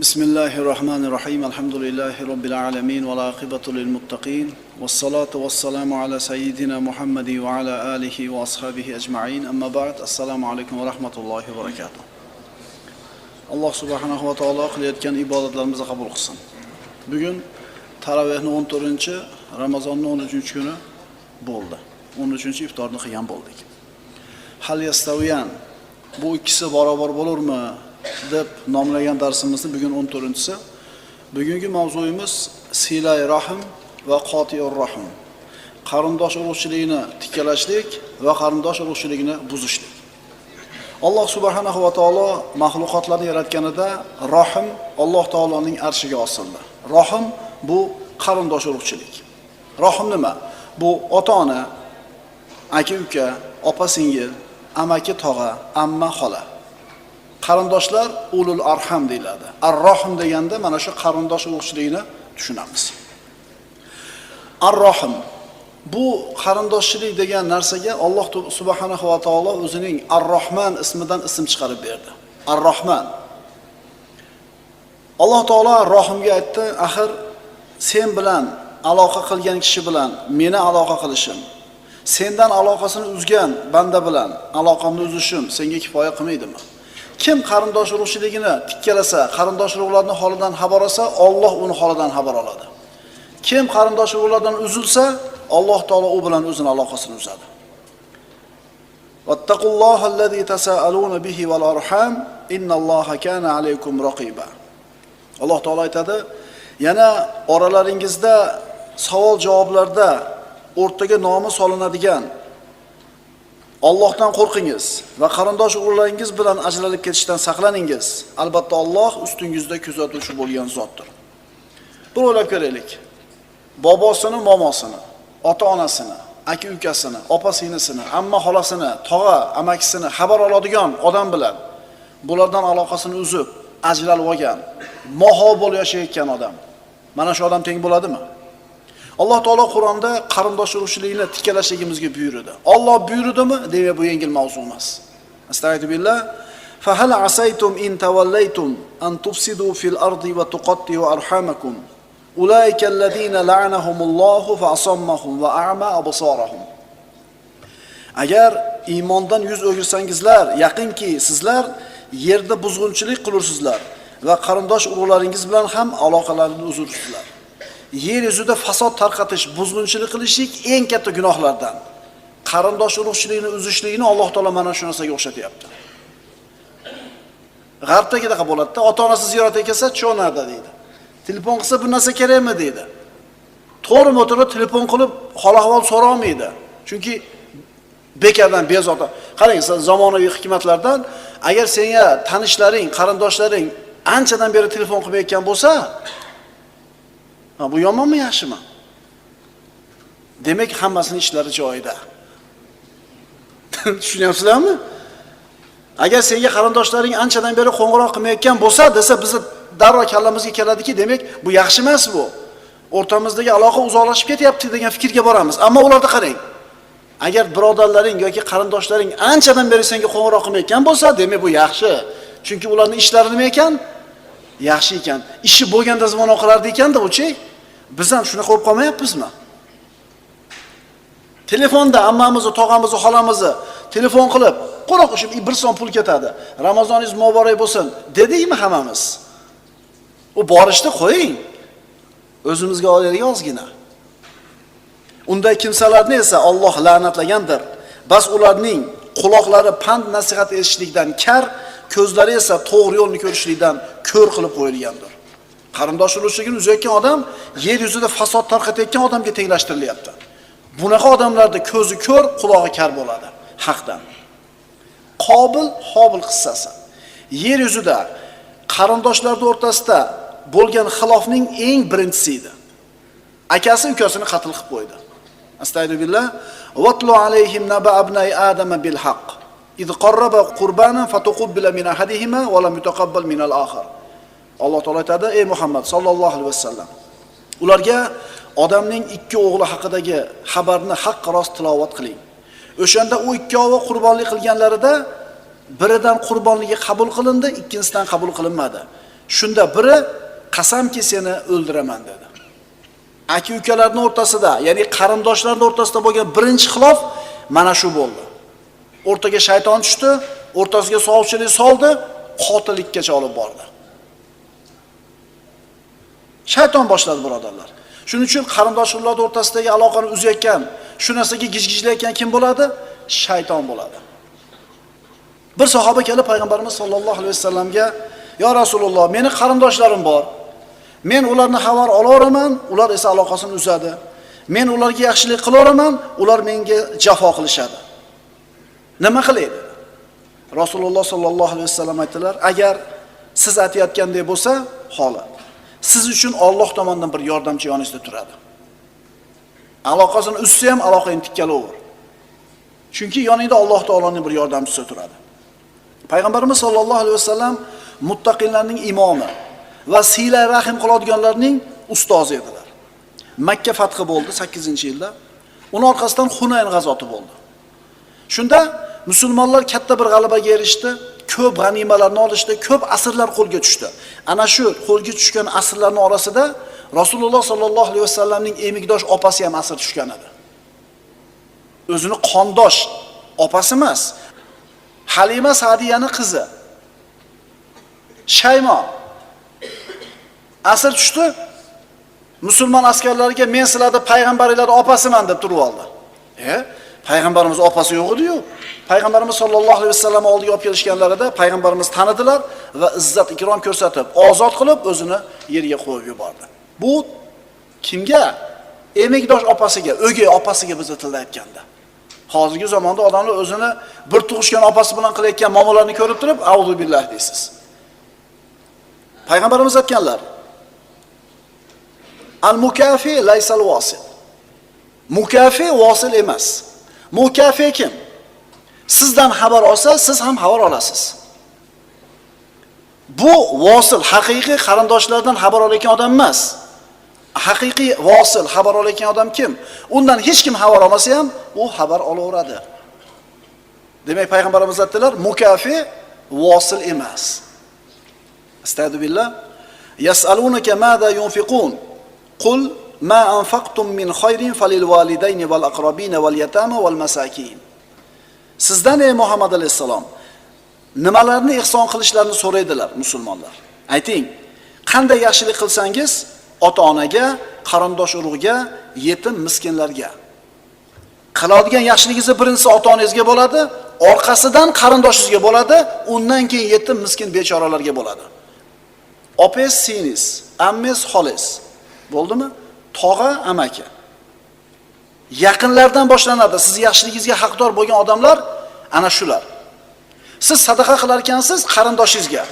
بسم الله الرحمن الرحيم الحمد لله رب العالمين والعاقبة للمتقين والصلاة والسلام على سيدنا محمد وعلى آله وأصحابه أجمعين أما بعد السلام عليكم ورحمة الله وبركاته alloh subhanahu va taolo qilayotgan ibodatlarimizni qabul qilsin bugun taravehni 14 ramazonni 13 kuni bo'ldi 13 iftorni qilgan bo'ldik hal yastaviyan bu ikkisi barobar bo'larmi Deb nomlagan darsimizni bugun 14-si bugungi mavzuyimiz silay rahim va qotiyur rahim. Qarindosh urug'chilikni tikkalashlik va qarindosh urug'chilikni buzishlik. Alloh subhanahu va taolo maxluqotlarni yaratganida rohim alloh taoloning arshiga osildi. Rohim bu qarindosh urug'chilik. Rohim nima? Bu ota ona aka uka opa singil amaki tog'a amma xola qarindoshlar ulul arham deyiladi. Ar rohim deganda mana shu qarindosh urug'chilikni tushunamiz. Ar rohim bu qarindoshchilik degan narsaga alloh subhanahu va taolo o'zining ar rohman ismidan ism chiqarib berdi. Ar rohman alloh taolo rohimga aytdi axir sen bilan aloqa qilgan kishi bilan meni aloqa qilishim sendan aloqasini uzgan banda bilan aloqamni uzishim senga kifoya qilmaydimi? Kim qarindosh urug'chiligini tikkalasa qarindosh urug'larni holidan xabar olsa olloh uni holidan xabar oladi. Kim qarindosh urug'lardan uzilsa alloh taolo u bilan o'zini aloqasini uzadi. Vattaqulloha allazi tasaaluna bihi val arham innalloha alaykum raqiba. Alloh taolo aytadi yana oralaringizda savol javoblarda o'rtaga nomi solinadigan Allohdan qo'rqingiz va qarindosh urug'laringiz bilan ajralib ketishdan saqlaningiz. Albatta Alloh ustingizda kuzatuvchi bo'lgan zotdir. Bir o'ylab ko'raylik. Bobosini, momosini, ota-onasini, aka-ukasini, opa-singlisini, amma xolasini, tog'a, amakisini xabar oladigan odam bilan bulardan aloqasini uzib, ajralib olgan, moho bo'lib yashayotgan odam. Mana shu odam teng bo'ladimi? alloh taolo qur'onda qarindosh urug'chilikni tikkalashligimizga buyurdi olloh buyurdimi demak bu yengil mavzu emas astag'firullah فهل عسيتم إن توليتم أن تفسدوا في الأرض وتقطعوا أرحامكم أولئك الذين لعنهم الله فأصمهم وأعمى أبصارهم agar iymondan yuz o'girsangizlar yaqinki sizlar yerda buzg'unchilik qilursizlar va qarindosh urug'laringiz bilan ham aloqalarni uzursizlar yer yuzida fasod tarqatish, buzg'unchilik qilishlik eng katta gunohlardan. Qarindosh urug'chilikni uzishlikni Alloh taolo mana shu narsaga o'xshatyapti. G'arbda qanaqa bo'ladi-da, ota-onasi ziyoratga kelsa, cho'narda deydi. Telefon qilsa bu narsa kerakmi deydi. To'g'rimi o'tirib telefon qilib hol ahvol so'rolmaydi. Chunki bekardan bezovta. Qarang, siz zamonaviy hikmatlardan agar senga tanishlaring, qarindoshlaring anchadan beri telefon qilmayotgan bo'lsa, Ha, bu yomonmi, yaxshimi? Demak, hammasini ishlari joyida. Tushunyapsizlarmi? Agar senga qarindoshlaring anchadan beri qo'ng'iroq qilmayotgan bo'lsa, desa bizni darrov kallamizga keladiki, demak, bu yaxshi emas bu. O'rtamizdagi aloqa uzoqlashib ketyapti degan fikrga boramiz. Ammo ularda qarang. Agar birodarlaring yoki qarindoshlaring anchadan beri senga qo'ng'iroq qilmayotgan bo'lsa, demak bu yaxshi. Chunki ularning ishlari nima ekan? Yaxshi ekan. Ishi bo'lganda zvonok qilardi ekanda uchi. Biz ham shunaqa bo'lib qolmayapmizmi? Telefonda ammamizni, tog'amizni, xolamizni telefon qilib, "Quruq bir so'm pul ketadi. Ramazoningiz muborak bo'lsin" dedikmi hammamiz? U borishni qo'ying. O'zimizga olaylik ozgina. Unday kimsalarni esa Alloh la'natlagandir. Bas ularning quloqlari pand nasihat eshitishlikdan kar, ko'zlari esa to'g'ri yo'lni ko'rishlikdan ko'r qilib qo'yilgandir. qarindosh urug'chiligini uzayotgan odam yer yuzida fasod tarqatayotgan odamga tenglashtirilyapti bunaqa odamlarda ko'zi ko'r qulog'i kar bo'ladi. Haqdan. Qobil hobil qissasi. Yer yuzida qarindoshlarni o'rtasida bo'lgan xilofning eng birinchisi edi. Akasi ukasini qatl qilib qo'ydi. Astaydubillah vatlu alayhim naba abnay adama bil haqq. Id qarraba qurbanan fatuqubbila min ahadihima va lam yutaqabbal min al akhar alloh taolo aytadi ey muhammad sallallohu alayhi vasallam ularga odamning ikki o'g'li haqidagi xabarni haq rost tilovat qiling o'shanda u ikkovi qurbonlik qilganlarida biridan qurbonligi qabul qilindi ikkinchisidan qabul qilinmadi Shunda biri qasamki seni o'ldiraman dedi. Aka ukalarning o'rtasida, ya'ni qarindoshlarning o'rtasida bo'lgan birinchi xilof mana shu bo'ldi. O'rtaga shayton tushdi, o'rtasiga sovchilik soldi, qotillikkacha olib bordi. Shayton boshladi birodarlar. Shuning uchun qarindosh urug'lar o'rtasidagi aloqani uzayotgan, shu narsaga gijgijlayotgan kim bo'ladi? Shayton bo'ladi. Bir sahoba kelib payg'ambarimiz sollallohu alayhi vasallamga: "Ya Rasululloh, meni qarindoshlarim bor. Men ularni xabar olaveraman, ular esa aloqasini uzadi. Men ularga yaxshilik qilaveraman, ular menga jafo qilishadi. Nima qilay?" dedi. Rasululloh sollallohu alayhi vasallam aytdilar: "Agar siz aytayotgandek bo'lsa, holat. Siz uchun Alloh tomonidan bir yordamchi yoningizda turadi. Aloqasini uzsa ham aloqangni tikkalaver. Chunki yoningda Alloh taoloning bir yordamchisi turadi." Payg'ambarimiz sollallohu alayhi vasallam muttaqinlarning imomi va siyla rahim qiladiganlarning ustozi edilar. Makka fathi bo'ldi 8-yilda. Uning orqasidan Hunayn g'azoti bo'ldi. Shunda musulmonlar katta bir g'alabaga erishdi, ko'p g'animalarni olishdi, ko'p asrlar qo'lga tushdi. Ana shu qo'lga tushgan asrlarning orasida Rasululloh sollallohu alayhi vasallamning emikdosh opasi ham asr tushgan edi. O'zini qondosh opasi emas, Halima Sadiyani qizi. Shaymo asr tushdi. Musulmon askarlariga men sizlarni payg'ambaringlarni opasiman deb turib oldi. E, payg'ambarimiz opasi yo'q edi-yu. Payg'ambarimiz sollallohu alayhi vasallam oldiga olib kelishganlarida payg'ambarimiz tanidilar va izzat ikrom ko'rsatib, ozod qilib o'zini yerga qo'yib yubordi. Bu kimga? Emikdosh opasiga, o'gay opasiga bizni tilda aytganda. Hozirgi zamonda odamlar o'zini bir tug'ishgan opasi bilan qilayotgan muomalalarni ko'rib turib, auzu billah deysiz. Payg'ambarimiz aytganlar: Al-mukafi laysal wasil. Mukafi vosil emas. Mukafi kim? Sizdan xabar olsa, siz ham xabar olasiz. Bu vosil haqiqiy qarindoshlardan xabar olayotgan odam emas. Haqiqiy vosil xabar olayotgan odam kim? Undan hech kim xabar olmasa ham u xabar olaveradi. Demak, payg'ambarimiz aytdilar, mukafi vosil emas. Astagfirullah. Yas'alunaka mada yunfiqun? Qul ma anfaqtum min khayrin falil walidayni wal aqrabin wal yatama wal masakin. Sizdan ey Muhammad alayhissalom nimalarni ihson qilishlarini so'raydilar musulmonlar. Ayting, qanday yaxshilik qilsangiz ota-onaga, qarindosh urug'ga, yetim miskinlarga qiladigan yaxshiligingizni birinchisi ota-onangizga bo'ladi, orqasidan qarindoshingizga bo'ladi, undan keyin yetim miskin bechoralarga bo'ladi. Opes sinis, ammes xolis. Bo'ldimi? Tog'a, amaki. Yaqinlardan boshlanadi. Siz yaxshiligingizga haqdor bo'lgan odamlar ana shular. Siz sadaqa qilar ekansiz qarindoshingizga.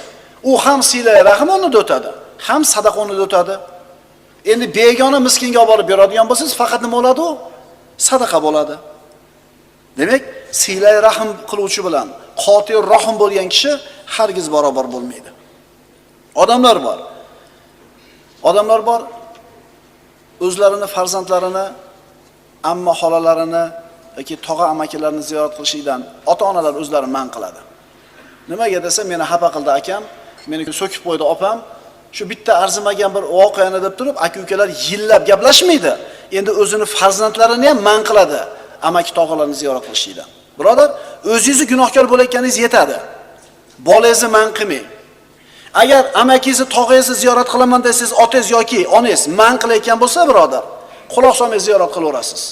U ham sila rahm o'rnida o'tadi, ham sadaqa o'rnida o'tadi. Endi begona miskinga olib borib beradigan bo'lsangiz, faqat nima bo'ladi u? Sadaqa bo'ladi. Demak, siylay rahim qiluvchi bilan qotil rahim bo'lgan kishi hargiz barobar bo'lmaydi. Odamlar bor. Odamlar bor, o'zlarini farzandlarini, amma xolalarini yoki tog'a amakilarini ziyorat qilishlikdan ota-onalar o'zlari man qiladi. Nimaga desa, meni xafa qildi akam, meni so'kib qo'ydi opam. Shu bitta arzimagan bir voqeani deb turib, aka-ukalar yillab gaplashmaydi. Endi o'zini farzandlarini ham man qiladi amaki tog'alarni ziyorat qilishlikdan Birodar, o'zingizni gunohkor bo'layotganingiz yetadi. Bolangizni man qilmang. Agar amakingizni, tog'angizni ziyorat qilaman desangiz, otangiz yoki onangiz man qilayotgan bo'lsa, birodar, quloq solmay ziyorat qilaverasiz.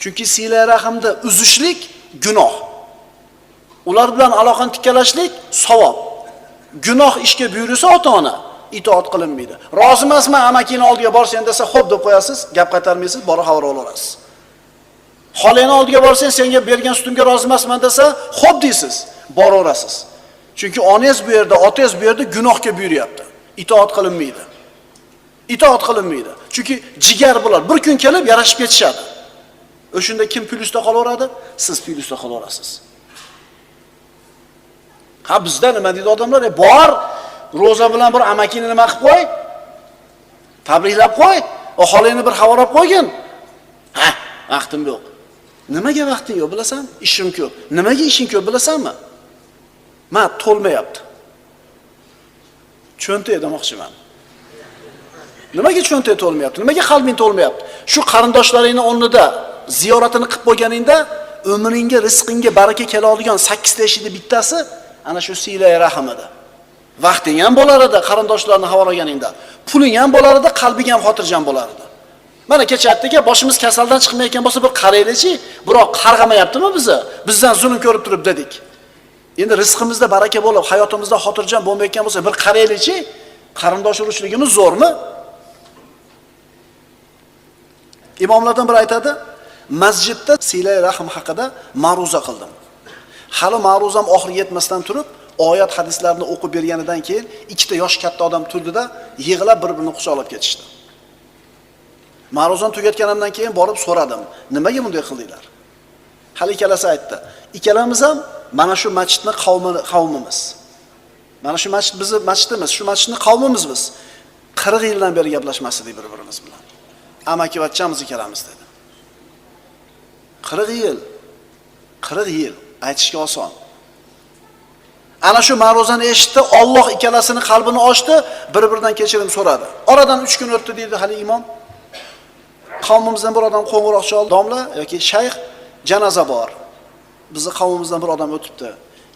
Chunki sila rahmda uzishlik gunoh. Ular bilan aloqani tikkalashlik savob. Gunoh ishga buyursa ota-ona itoat qilinmaydi. Rozi emasman amakingni oldiga borsang desa, xo'p deb qo'yasiz, gap qaytarmaysiz, bora xabar olaverasiz. xolangni oldiga borsang, senga bergan sutimga rozi emasman desa, xo'p deysiz, boraverasiz. Chunki onangiz bu yerda, otangiz bu yerda gunohga buyuryapti. Itoat qilinmaydi. Itoat qilinmaydi. Chunki jigar bular bir kun kelib yarashib ketishadi. O'shunda kim plyusda qolaveradi? Siz plyusda qolaverasiz. Ha bizda nima deydi odamlar? E, bor, roza bilan bir amakini nima qilib qo'y? Tabriklab qo'y. O bir xabar olib qo'ygin. Ha, vaqtim yo'q. Nimaga vaqting yo'q bilasan? Ishim ko'p. Nimaga ishing ko'p bilasanmi? Ma to'lmayapti. cho'ntak demoqchiman nimaga cho'ntak to'lmayapti? Nimaga qalbing to'lmayapti? Shu qarindoshlaringni o'rnida ziyoratini qilib qo'yganingda umringga rizqingga baraka keladigan sakkizta eshikni bittasi ana shu siylay rahm edi. Vaqting ham bo'lar edi qarindoshlarni xabar olganingda. Puling ham bo'lar edi qalbing ham xotirjam bo'lar edi. Mana kecha aytdika boshimiz kasaldan chiqmayotgan bo'lsa bir qaraylikchi biroq qarg'amayaptimi bizni bizdan zulm ko'rib turib dedik. Endi rizqimizda baraka bo'lib hayotimizda xotirjam bo'lmayotgan bo'lsa bir qaraylikchi? Qarindosh urug'chiligimiz zo'rmi? Imomlardan biri aytadi masjidda siylay rahm haqida ma'ruza qildim. Hali ma'ruzam oxiriga yetmasdan turib oyat hadislarni o'qib berganidan keyin ikkita yosh katta odam turdida yig'lab bir birini quchoqlab ketishdi. Ma'ruzani tugatganimdan keyin borib so'radim nimaga bunday qildinglar? Hali ikkalasi aytdi ikkalamiz ham mana shu masjidni qavmi qavmimiz. Mana shu masjid bizni masjidimiz shu masjidni qavmimiz biz. Qirq yildan beri gaplashmas edik bir birimiz bilan amakivachchamiz ikkalamiz dedi. Qirq yil qirq yil aytishga oson. Ana shu ma'ruzani eshitdi olloh ikkalasini qalbini ochdi bir biridan kechirim so'radi. Oradan uch kun o'tdi deydi hali imom. Qavmimizdan bir odam qo'ng'iroq chaldi domla yoki shayx janoza bor. Bizni qavmimizdan bir odam o'tibdi.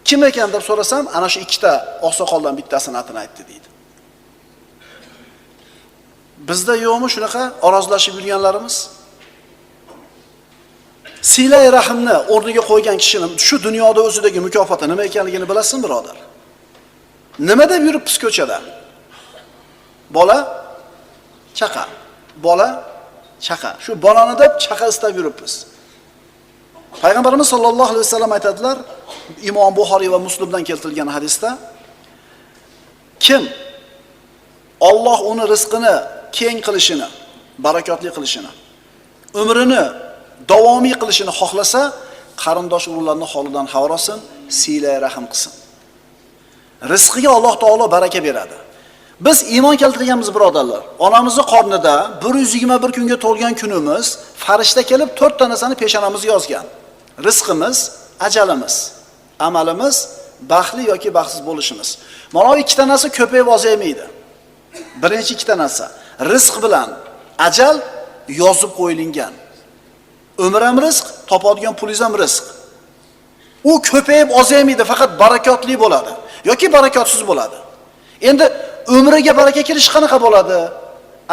Kim ekan deb so'rasam ana shu ikkita oqsoqoldan bittasini atini aytdi deydi. Bizda yo'qmi shunaqa orozlashib yurganlarimiz? Siylay rahmni o'rniga qo'ygan kishini shu dunyoda o'zidagi mukofoti nima ekanligini bilasizmi birodar. Nima deb yuribmiz ko'chada? Bola chaqa. Bola chaqa. Shu bolani deb chaqa istab yuribmiz. Payg'ambarimiz sollallohu alayhi vasallam aytadilar imom buxoriy va muslimdan keltirilgan hadisda kim olloh uni rizqini keng qilishini barakotli qilishini umrini davomiy qilishini xohlasa qarindosh urug'larni holidan xabar olsin siylay rahm qilsin. Rizqiga alloh taolo baraka beradi. Biz iymon keltirganmiz birodarlar. Onamizni qornida bir yuz yigirma bir kunga to'lgan kunimiz farishta kelib to'rtta narsani peshonamizga yozgan. Rizqimiz ajalimiz amalimiz baxtli yoki baxtsiz bo'lishimiz. Mana bu ikkita narsa ko'payib ozaymaydi birinchi ikkita narsa rizq bilan ajal yozib qo'yilgan. Umr ham rizq topadigan pulingiz ham rizq. U ko'payib ozaymaydi faqat barakotli bo'ladi yoki barakotsiz bo'ladi. Endi umriga baraka kirishi qanaqa bo'ladi?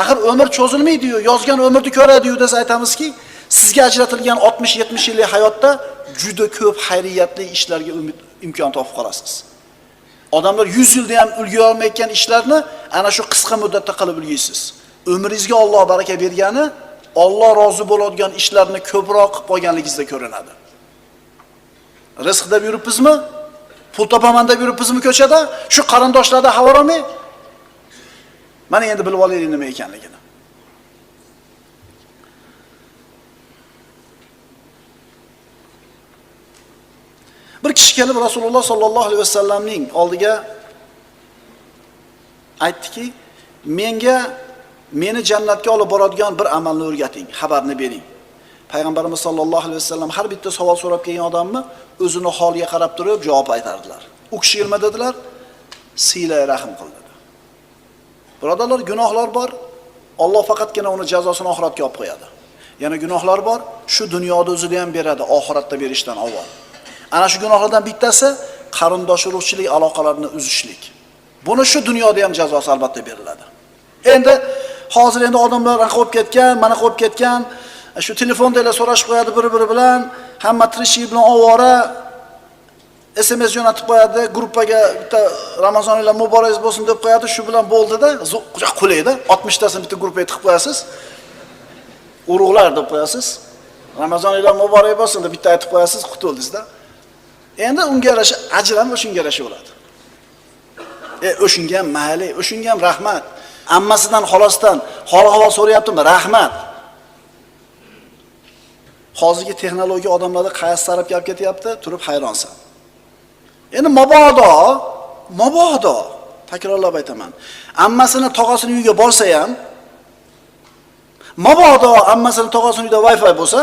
Axir umr cho'zilmaydiyu yozgan umrni ko'radiyu desa aytamizki sizga ajratilgan 60-70 yillik hayotda juda ko'p xayriyatli ishlarga umid imkon topib qolasiz. Odamlar 100 yilda ham ulga olmayotgan ishlarni ana shu qisqa muddatda qilib ulgaysiz umringizga Alloh baraka bergani Alloh rozi bo'ladigan ishlarni ko'proq qilib qolganligingizda ko'rinadi. Rizq deb yuribmizmi pul topaman deb yuribmizmi ko'chada? Shu qarindoshlarda xabar olmay mana endi bilib olaylik nima ekanligini. Bir kishi kelib rasululloh sollallohu alayhi vasallamning oldiga aytdiki menga meni jannatga olib boradigan bir amalni o'rgating xabarni bering. Payg'ambarimiz sollallohu alayhi vasallam har bitta savol so'rab kelgan odamni o'zini holiga qarab turib javob aytardilar. U kishi nima dedilar siylay rahm qil dedi. Birodarlar gunohlar bor. Olloh faqatgina uni jazosini oxiratga olib qo'yadi. Yana gunohlar bor. Shu dunyoda o'zida ham beradi oxiratda berishdan avval. Ana shu gunohlardan bittasi qarindosh urug'chilik aloqalarini uzishlik. Buni shu dunyoda ham jazosi albatta beriladi. Endi hozir endi odamlar anaqa bo'lib ketgan mana bo'lib ketgan e, shu telefondagilar so'rashib qo'yadi bir biri bilan hamma tirishlik bilan ovora sms jo'natib qo'yadi gruppaga bitta ramazon oylar muborak bo'lsin deb qo'yadi shu bilan bo'ldida juda qulayda oltmishtasini bitta gruppaga tiqib qo'yasiz urug'lar deb qo'yasiz ramazon oylar muborak bo'lsin deb bitta aytib qo'yasiz qutuldingizda. Endi unga yarasha ajr ham o'shanga yarasha bo'ladi. E o'shanga ham mayli o'shanga ham rahmat. Ammasidan xolosidan hol ahvol so'rayaptimi? Rahmat. Hozirgi texnologiya odamlarni qaysi tarafga olib ketyapti? Turib hayronsan. Endi mabodo mabodo takrorlab aytaman. Ammasini tog'asini uyiga borsa ham mabodo ammasini tog'asini uyida wi fi bo'lsa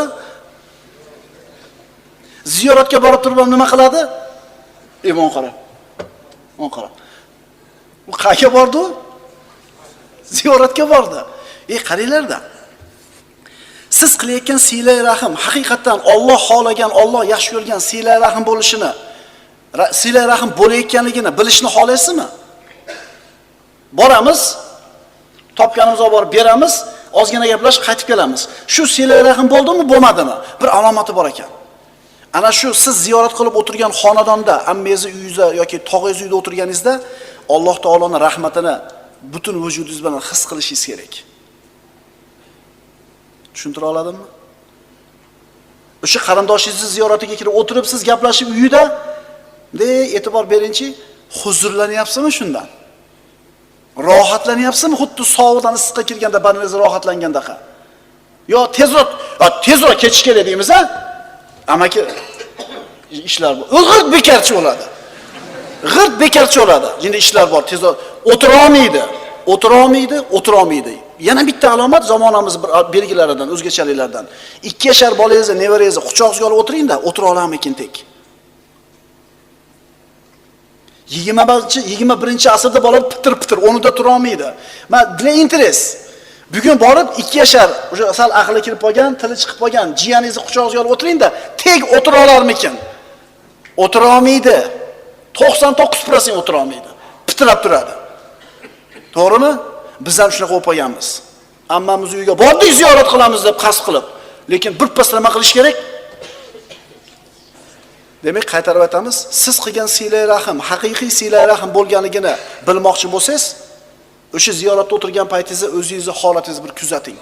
ziyoratga borib turib ham nima qiladi imon qara imon qara U qayerga bordi? u? Ziyoratga bordi. Ey qaranglarda. Siz qilayotgan siylay rahim haqiqatdan Alloh xolagan, Alloh yaxshi ko'rgan siylay rahim bo'lishini, siylay rahm rahim bo'layotganligini bilishni xohlaysizmi? Boramiz, topganimizni olib borib beramiz, ozgina gaplashib qaytib kelamiz. Shu siylay rahim bo'ldimi, bo'lmadimi? Bir alomati bor ekan. Ana shu siz ziyorat qilib o'tirgan xonadonda, ammangizni uyingizda yoki tog'ingiz uyida o'tirganingizda Alloh taoloning rahmatini butun vujudingiz bilan his qilishingiz kerak. Tushuntira oladimmi? O'sha qarindoshingizni ziyoratiga kirib o'tirib siz gaplashib uyida bunday e'tibor beringchi, huzurlanyapsizmi shundan? Rohatlanyapsizmi xuddi sovuqdan issiqqa kirganda badaningiz rohatlangandaqa? Yo tezroq, tezroq ketish kerak deymiz a? Amaki ishlar bor. G'irt bekarchi bo'ladi. G'irt bekarchi bo'ladi. Endi ishlar bor, tez o'tira olmaydi. O'tira olmaydi, o'tira olmaydi. Yana bitta alomat zamonamiz bir belgilaridan, o'zgachaliklardan. ikki yashar bolangizni, nevarangizni quchog'ingizga olib o'tiringda, o'tira olarmikin tek. 21 21 asrda bola pitir pitir o'rnida tura olmaydi. Для interes. Bugun borib 2 yashar, o'sha sal aqli kirib qolgan, tili chiqib qolgan jiyaningizni quchog'ingizga olib o'tiringda, tek o'tira olarmikin? O'tira olmaydi. 99% o'tira olmaydi. Pitirab turadi. To'g'rimi? Biz ham shunaqa bo'lib qolganmiz. Ammamiz uyiga bordik ziyorat qilamiz deb qasd qilib, lekin bir nima qilish kerak? Demak, qaytarib aytamiz, siz qilgan siylay rahim, haqiqiy siylay rahim bo'lganligini bilmoqchi bo'lsangiz, o'sha ziyoratda o'tirgan paytingizda o'zingizni holatingizni bir kuzating.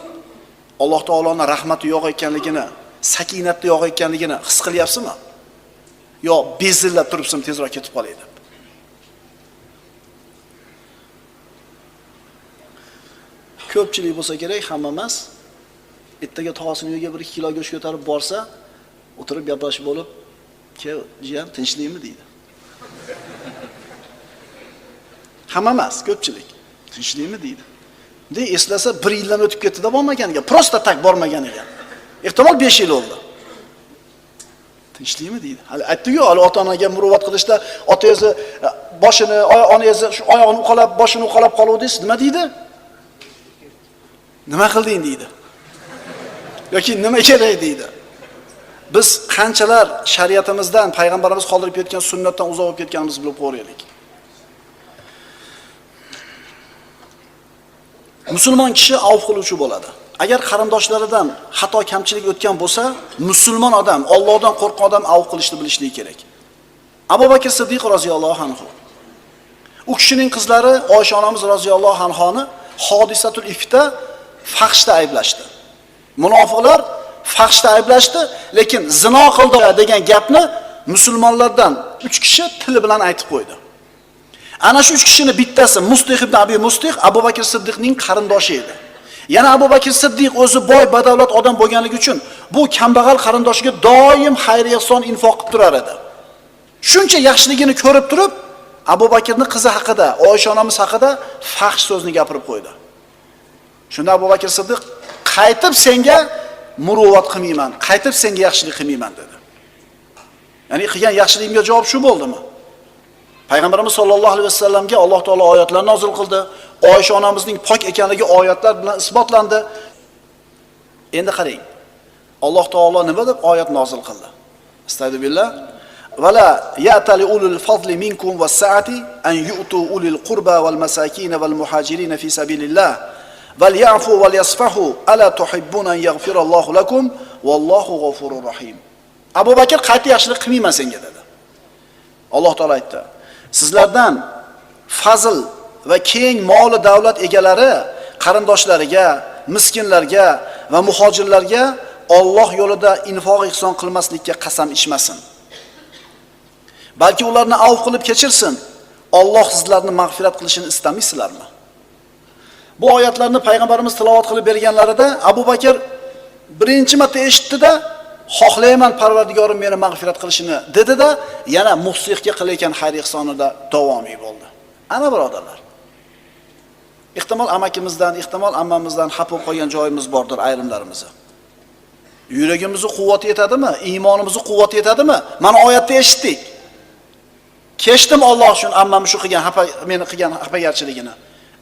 Alloh taoloning rahmati yo'q ekanligini, sakinatni yo'q ekanligini his qilyapsizmi? Yo bezillab turibsizmi tezroq ketib qolay deb. Ko'pchilik bo'lsa kerak, hamma emas. Ertaga tog'asini uyiga 1 kilo go'sht ko'tarib borsa, o'tirib gaplashib bo'lib, "Ke, jiyan, tinchlikmi?" deydi. Hamma emas, ko'pchilik. Tinchlikmi deydi. De eslasa 1 yildan o'tib ketdi-da bormaganiga, prosta tak bormaganiga. Ehtimol 5 yil bo'ldi. Tinchlikmi deydi. Hali aytdi-ku, hali ota-onaga muruvvat qilishda otangizni e, boshini, onangizni shu oyog'ini uqalab, boshini uqalab qoluvdingiz, nima deydi? Nima qilding deydi. yoki nima kerak deydi. Biz qanchalar shariatimizdan, payg'ambarimiz qoldirib ketgan sunnatdan uzoq bo'lib ketganimizni bilib qo'yaylik. Musulmon kishi avf qiluvchi bo'ladi. Agar qarindoshlaridan xato kamchilik o'tgan bo'lsa, musulmon odam, Allohdan qo'rqqan odam avf qilishni bilishligi kerak. Abu Bakr Siddiq roziyallohu anhu. U kishining qizlari Oysha onamiz roziyallohu anhoni hodisatul ifta faxshda ayblashdi. Munofiqlar faxshda ayblashdi, lekin zino qildi degan gapni musulmonlardan 3 kishi tili bilan aytib qo'ydi. Ana shu 3 kishining bittasi Mustih ibn Abi Mustih Abu Bakr Siddiqning qarindoshi edi. Yana Abu Bakr Siddiq o'zi boy badavlat odam bo'lganligi uchun bu kambag'al qarindoshiga doim xayr ehson infoq qilib turar edi. Shuncha yaxshiligini ko'rib turib, Abu Bakrning qizi haqida, Oysha onamiz haqida faxsh so'zni gapirib qo'ydi. Shunda Abu Bakr Siddiq qaytib senga muruvvat qilmayman, qaytib senga yaxshilik qilmayman dedi. Ya'ni qilgan yaxshiligimga javob shu bo'ldimi? Payg'ambarimiz sollallohu alayhi vasallamga Alloh taolo oyatlar nozil qildi. Oysha onamizning pok ekanligi oyatlar bilan isbotlandi. Endi qarang. Alloh taolo nima deb oyat nozil qildi? Astagfirullah. Vala ya'tali ulul fadli minkum was-sa'ati an yu'tu ulil qurba wal masakin wal muhajirin fi sabilillah. Val ya'fu wal yasfahu ala tuhibbuna an yaghfira Allohu lakum wallohu g'afurur rahim. Abu Bakr qayta yaxshilik qilmayman senga dedi. Alloh taolo aytdi. Sizlardan fazl va keng moli davlat egalari qarindoshlariga, miskinlarga va muhojirlarga Alloh yo'lida infoq ihson qilmaslikka qasam ichmasin. Balki ularni avf qilib kechirsin. Alloh sizlarni mag'firat qilishini istamaysizlarmi? Bu oyatlarni payg'ambarimiz tilovat qilib berganlarida Abu Bakr birinchi marta eshitdida xohlayman Parvardigorim meni mag'firat qilishini dedi-da, yana muhsihga qilayotgan xayr ehsonida davomiy bo'ldi. Ana birodarlar. Ehtimol amakimizdan, ehtimol ammamizdan xafa bo'lib qolgan joyimiz bordir ayrimlarimizni. Yuragimizni quvvati yetadimi? Iymonimizni quvvati yetadimi? Mana oyatda eshitdik. kechdim Alloh uchun ammam shu qilgan xafa meni qilgan xafagarchiligini.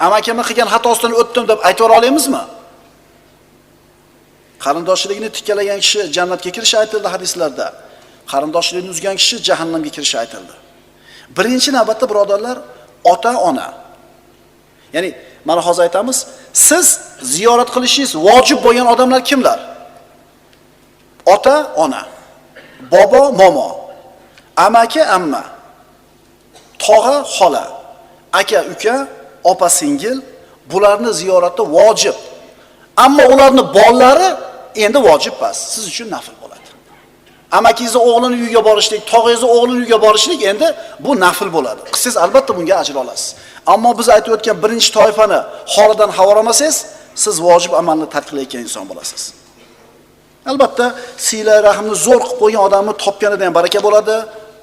Amakimni qilgan xatosidan o'tdim deb aytib olamizmi? Qarindoshligini tikkalagan kishi jannatga kirishi aytildi hadislarda. qarindoshligini uzgan kishi jahannamga kirishi aytildi. Birinchi navbatda birodarlar, ota-ona. Ya'ni mana hozir aytamiz, siz ziyorat qilishingiz vojib bo'lgan odamlar kimlar? Ota-ona, bobo, momo, amaki, amma, tog'a, xola, aka, uka, opa, singil bularni ziyorati vojib. Ammo ularni bolalari endi vojib emas, siz uchun nafl bo'ladi. Amakingizni o'g'lini uyiga borishlik, tog'ingizni o'g'lini uyiga borishlik endi bu nafl bo'ladi. Qilsangiz albatta bunga ajr olasiz. Ammo biz aytib o'tgan birinchi toifani holidan xabar siz vojib amalni tark qilayotgan inson bo'lasiz. Albatta, siyla rahmni zo'r qilib qo'ygan odamni topganida ham baraka bo'ladi,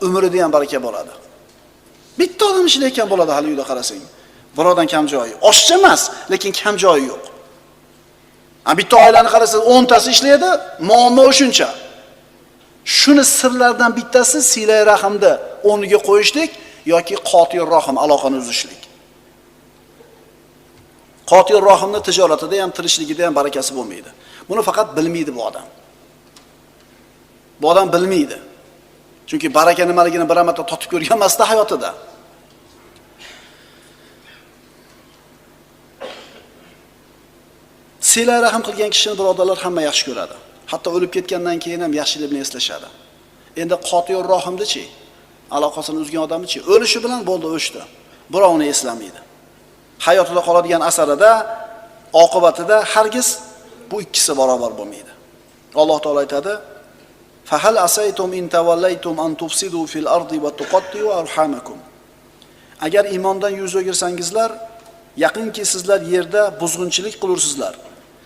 umrida ham baraka bo'ladi. Bitta odam ishlayotgan bo'ladi hali uyda qarasang. Birodan kam joyi. Oshcha emas, lekin kam joyi yo'q. A bitta oilani qarasangiz 10 tasi ishlaydi, muammo o'shuncha. Shuni sirlardan bittasi silay rahmni o'rniga qo'yishlik yoki qotil rohim aloqani uzishlik. Qotil rohimni tijoratida ham, tirishligida ham barakasi bo'lmaydi. Buni faqat bilmaydi bu odam. Bu odam bilmaydi. Chunki baraka nimaligini bir marta totib ko'rgan emasda hayotida. Silay rahim qilgan kishini birodarlar hamma yaxshi ko'radi. Hatto o'lib ketgandan keyin ham yaxshiligini eslashadi. Endi qotiyor rohimdichi? Aloqasini uzgan odamichi O'lishi bilan bo'ldi, o'chdi. Birovni eslamaydi. Hayotida qoladigan asarida, oqibatida hargiz bu ikkisi barobar bo'lmaydi. Alloh taolay aytadi: "Fahal asaytum in tawallaytum an tufsidu fil ardi va tuqatti'u arhamakum." Agar iymondan yuz o'girsangizlar, yaqinki sizlar yerda buzg'unchilik qilursizlar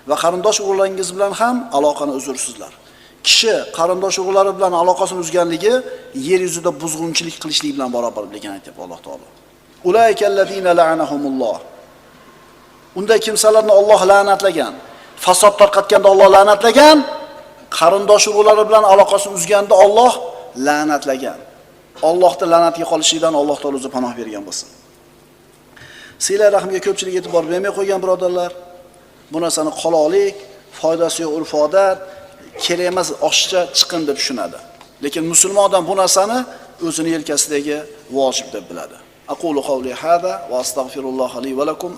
va qarindosh urug'laringiz bilan ham aloqani uzursizlar. Kishi qarindosh urug'lari bilan aloqasini uzganligi yer yuzida buzg'unchilik qilishlik bilan barobarligini aytib Alloh taolo. Unday kimsalarni Alloh la'natlagan. Fasod tarqatganda Alloh la'natlagan, qarindosh urug'lari bilan aloqasini uzganda Alloh la'natlagan. ollohni la'natiga qolishlikdan Alloh taolo o'zi panoh bergan bo'lsin. Sila rahmga ko'pchilik e'tibor bermay qo'ygan birodarlar, bu narsani qoloqlik, foydasi yo'q urf-odat, kerak emas oshcha chiqin deb tushunadi. Lekin musulmon odam bu narsani o'zini yelkasidagi vojib deb biladi. Aqulu qavli hada va astagfirulloh li va lakum.